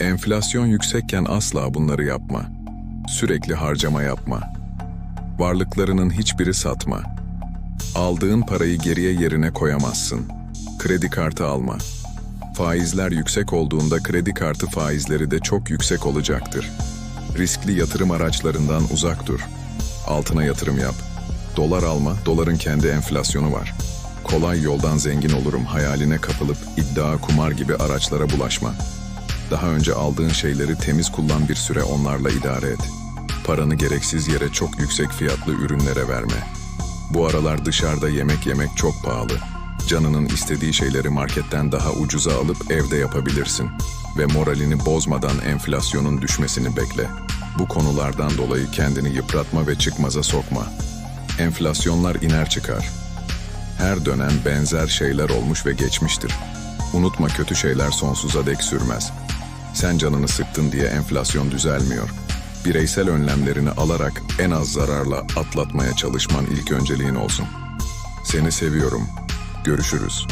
Enflasyon yüksekken asla bunları yapma. Sürekli harcama yapma. Varlıklarının hiçbiri satma. Aldığın parayı geriye yerine koyamazsın. Kredi kartı alma. Faizler yüksek olduğunda kredi kartı faizleri de çok yüksek olacaktır. Riskli yatırım araçlarından uzak dur. Altına yatırım yap. Dolar alma, doların kendi enflasyonu var. Kolay yoldan zengin olurum hayaline kapılıp iddia, kumar gibi araçlara bulaşma. Daha önce aldığın şeyleri temiz kullan bir süre onlarla idare et. Paranı gereksiz yere çok yüksek fiyatlı ürünlere verme. Bu aralar dışarıda yemek yemek çok pahalı. Canının istediği şeyleri marketten daha ucuza alıp evde yapabilirsin. Ve moralini bozmadan enflasyonun düşmesini bekle. Bu konulardan dolayı kendini yıpratma ve çıkmaza sokma. Enflasyonlar iner çıkar. Her dönem benzer şeyler olmuş ve geçmiştir. Unutma kötü şeyler sonsuza dek sürmez. Sen canını sıktın diye enflasyon düzelmiyor. Bireysel önlemlerini alarak en az zararla atlatmaya çalışman ilk önceliğin olsun. Seni seviyorum. Görüşürüz.